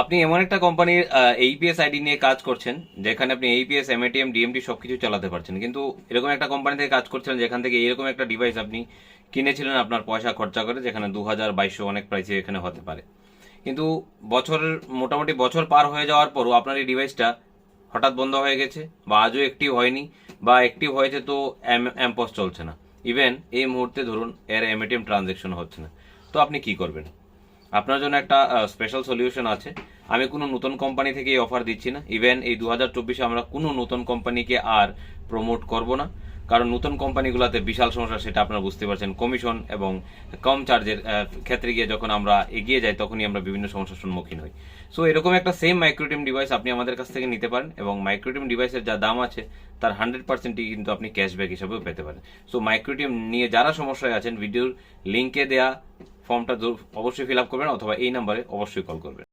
আপনি এমন একটা কোম্পানির এইপিএস আইডি নিয়ে কাজ করছেন, যেখানে আপনি এইপিএস এমএটিএম ডিএমটি সবকিছু চালাতে পারছেন। কিন্তু এরকম একটা কোম্পানি থেকে কাজ করছেন যেখান থেকে এরকম একটা ডিভাইস আপনি কিনেছিলেন, আপনার পয়সা খরচা করে, যেখানে দু হাজার বাইশশো অনেক প্রাইসে এখানে হতে পারে। কিন্তু বছরের, মোটামুটি বছর পার হয়ে যাওয়ার পরও আপনার এই ডিভাইসটা হঠাৎ বন্ধ হয়ে গেছে, বা আজও অ্যাক্টিভ হয়নি, বা অ্যাক্টিভ হয়েছে তো অ্যাম্পস চলছে না। ইভেন এই মুহূর্তে ধরুন, এর এমএটিএম ট্রানজেকশন হচ্ছে না। তো আপনি কি করবেন? আপনার জন্য একটা স্পেশাল সলিউশন আছে। আমি কোনো নতুন কোম্পানি থেকে এই অফার দিচ্ছি না। ইভেন এই দু হাজার চব্বিশে আমরা কোনো নতুন কোম্পানিকে আর প্রমোট করব না। কারণ নতুন কোম্পানিগুলোতে বিশাল সমস্যা, সেটা আপনারা বুঝতে পারছেন। কমিশন এবং কম চার্জের ক্ষেত্রে গিয়ে যখন আমরা এগিয়ে যাই, তখনই আমরা বিভিন্ন সমস্যার সম্মুখীন হই। সো এরকম একটা সেম মাইক্রোটিম ডিভাইস আপনি আমাদের কাছ থেকে নিতে পারেন এবং মাইক্রোটিম ডিভাইসের যা দাম আছে, তার হান্ড্রেড পার্সেন্টই কিন্তু আপনি ক্যাশব্যাক হিসাবেও পেতে পারেন। সো মাইক্রোটিম নিয়ে যারা সমস্যায় আছেন ভিডিওর লিঙ্কে দেয়া ফর্মটা অবশ্যই ফিল আপ করবেন অথবা এই নাম্বারে অবশ্যই কল করবেন।